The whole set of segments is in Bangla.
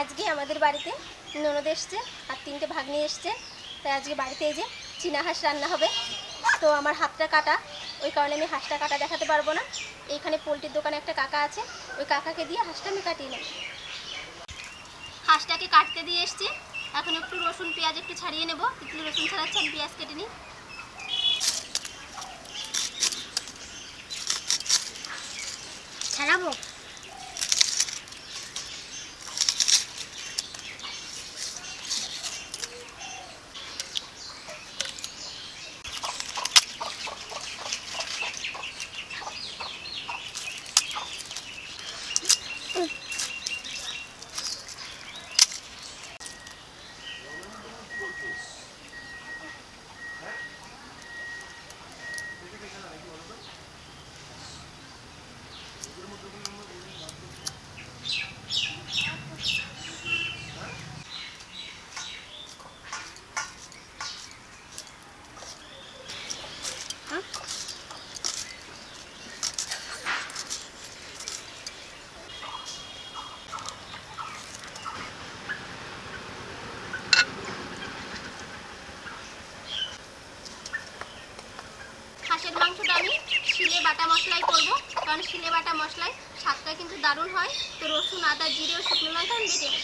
আজকে আমাদের বাড়িতে ননদ এসছে আর তিনটে ভাগ্নি এসছে। তাই আজকে বাড়িতে এই যে চীনা হাঁস রান্না হবে। তো আমার হাতটা কাটা, ওই কারণে আমি হাঁসটা কাটা দেখাতে পারব না। এইখানে পোলট্রির দোকানে একটা কাকা আছে, ওই কাকাকে দিয়ে হাঁসটা আমি কাটিয়ে নেব। হাঁসটাকে কাটতে দিয়ে এসছি। এখন একটু রসুন, পেঁয়াজ একটু ছাড়িয়ে নেব। একটু রসুন ছাড়াচ্ছি আমি পেঁয়াজ কেটে নিই। হাঁসের মাংসটা আমি শিলে বাটা মশলাই করব। কারণ শিলে বাটা মশলায় স্বাদটা কিন্তু দারুণ হয়। তো রসুন, আদা, জিরে ও শুকনো লঙ্কা আমি নেব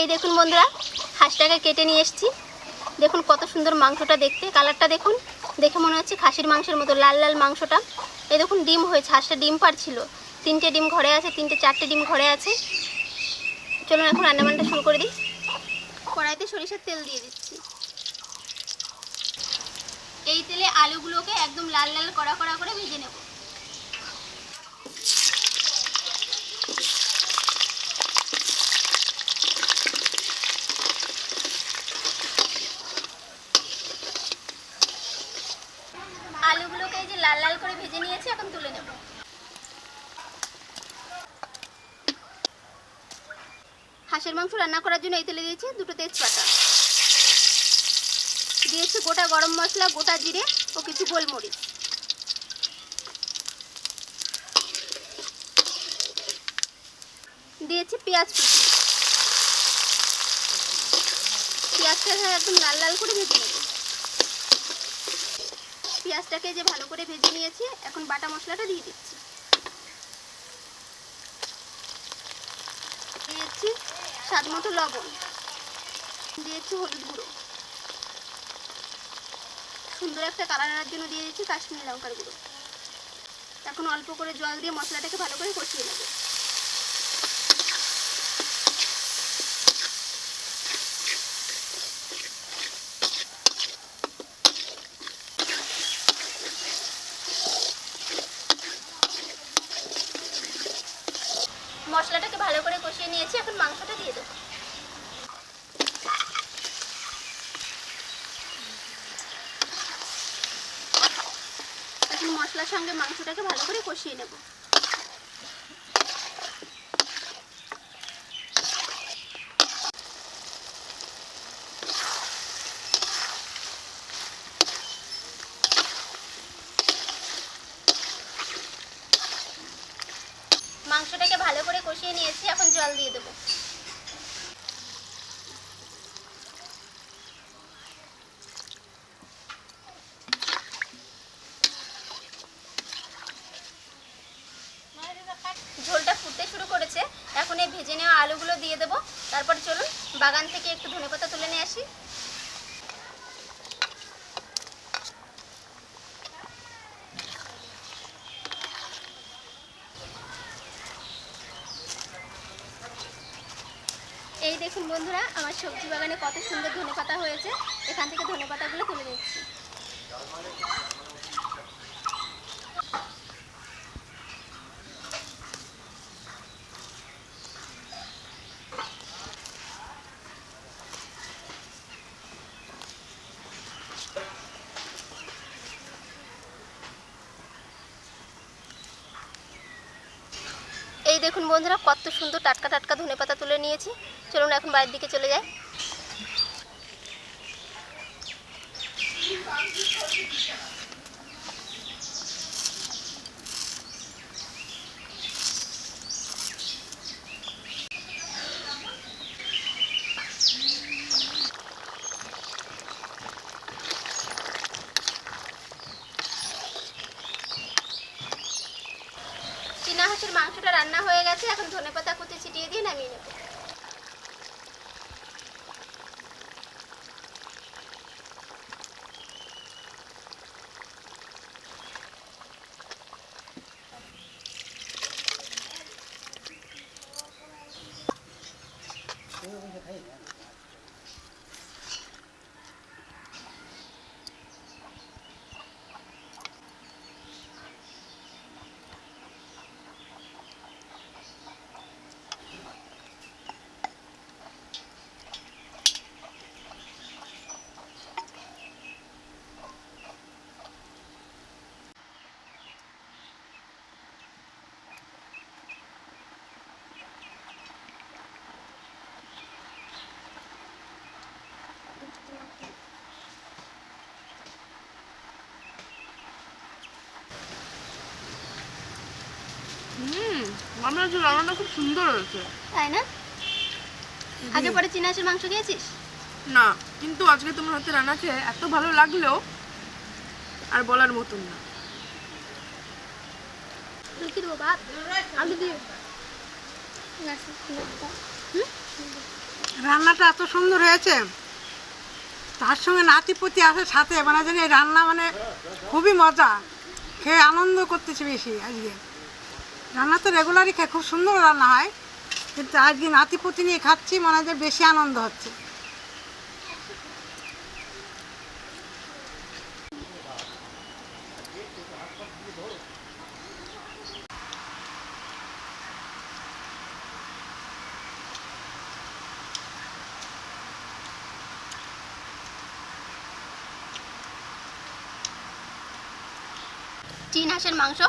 এই দেখুন বন্ধুরা, হাঁসটাকে কেটে নিয়ে এসেছি। দেখুন কত সুন্দর মাংসটা দেখতে, কালারটা দেখুন। দেখে মনে হচ্ছে খাসির মাংসের মতো, লাল লাল মাংসটা। এই দেখুন ডিম হয়েছে, হাঁসটা ডিম পারছিল। তিনটে ডিম ঘরে আছে, তিনটে চারটে ডিম ঘরে আছে। চলুন এখন রান্নাবান্না শুরু করে দিই। কড়াইতে সরিষার তেল দিয়ে দিচ্ছি। এই তেলে আলুগুলোকে একদম লাল লাল কড়া কড়া করে ভেজে নেব আলুগুলোকে এই যে লাল লাল করে ভেজে নিয়েছি, এখন তুলে নেব। হাঁসের মাংস রান্না করার জন্য এই তেলে দিয়েছি দুটো তেজপাতা। দিয়েছি গোটা গরম মশলা, গোটা জিরে ও কিছু গোলমরিচ। দিয়েছি পেঁয়াজ কুচি। পেঁয়াজটা একদম লাল লাল করে ভেজে নেব। পেঁয়াজটাকে যে ভালো করে ভেজে নিয়েছি, এখন বাটা মশলাটা দিয়ে দিচ্ছি। দিয়েছি স্বাদ মতো লবণ, দিয়েছি হলুদ গুঁড়ো। সুন্দর একটা কালার আনার জন্য দিয়ে দিচ্ছি কাশ্মীরি লঙ্কার গুঁড়ো। এখন অল্প করে জল দিয়ে মশলাটাকে ভালো করে কষিয়ে নেব মশলাটাকে ভালো করে কষিয়ে নিয়েছি এখন মাংসটা দিয়ে দেবো এখন মশলার সঙ্গে মাংসটাকে ভালো করে কষিয়ে নেব। মাংসটাকে ভালো করে কষিয়ে নিয়েছি, এখন জল দিয়ে দেবো ঝোলটা ফুটতে শুরু করেছে এখন এই ভেজে নেওয়া আলুগুলো দিয়ে দেবো তারপর চলুন বাগান থেকে একটু ধনে পাতা তুলে নিয়ে আসি। এই দেখুন বন্ধুরা, আমার সবজি বাগানে কত সুন্দর ধনে পাতা হয়েছে। এখান থেকে ধনেপাতাগুলো তুলে দিচ্ছি দেখুন বন্ধুরা, কত সুন্দর টাটকা টাটকা ধনে পাতা তুলে নিয়েছি। চলুন এখন বাড়ির দিকে চলে যাই চীনা হাঁসের মাংসটা রান্না হয়ে গেছে এখন ধনে পাতা কুচি ছিটিয়ে দিয়ে নামিয়ে নেব। আমার যে রান্নাটা খুব সুন্দর হয়েছে। তাই না? আগে পরে চীনা হাঁসের মাংস খেয়েছিস? না কিন্তু আজকে তোমার হাতে রান্না খেয়ে এত ভালো লাগল আর বলার মতন না। কি দেবো ভাত। আলু দিয়ে। রান্নাটা এত সুন্দর হয়েছে। তার সঙ্গে নাতিপতি আছে সাথে মানে জানি এই রান্না মানে খুবই মজা। খেয়ে আনন্দ করতেছি বেশি আজকে। রান্না তো রেগুলারই খাই, খুব সুন্দর রান্না হয়। কিন্তু আজকে নাতিপতি নিয়ে খাচ্ছি মানে যে বেশি আনন্দ হচ্ছে। চীন হাঁসের মাংস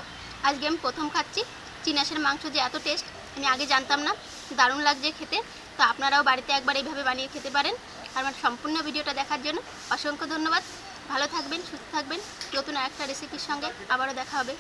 আজকে আমি প্রথম খাচ্ছি। চীন হাঁসের মাংস যে এত টেস্ট আমি আগে জানতাম না। দারুণ লাগছে খেতে। তো আপনারাও বাড়িতে একবার এইভাবে বানিয়ে খেতে পারেন। আমার সম্পূর্ণ ভিডিওটা দেখার জন্য অসংখ্য ধন্যবাদ। ভালো থাকবেন, সুস্থ থাকবেন। নতুন একটা রেসিপির সঙ্গে আবারও দেখা হবে।